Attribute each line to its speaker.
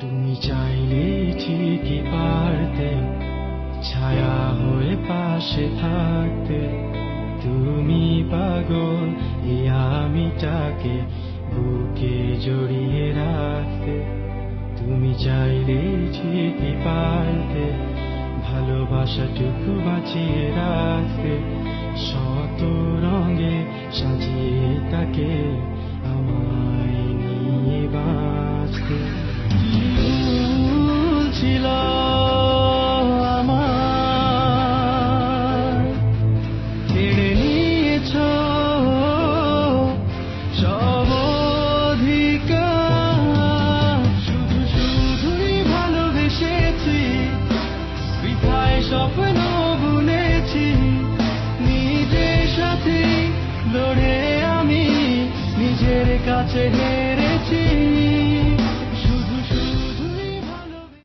Speaker 1: তুমি চাইলে ঠিকই পারতে, ছায়া হয়ে পাশে থাকতে। তুমি পাগল, এই আমিটাকে বুকে জড়িয়ে রাখতে। তুমি চাইলে ঠিকই পারতে, ভালোবাসাটুকু বাঁচিয়ে রাখতে। শত কাছে হেরেছি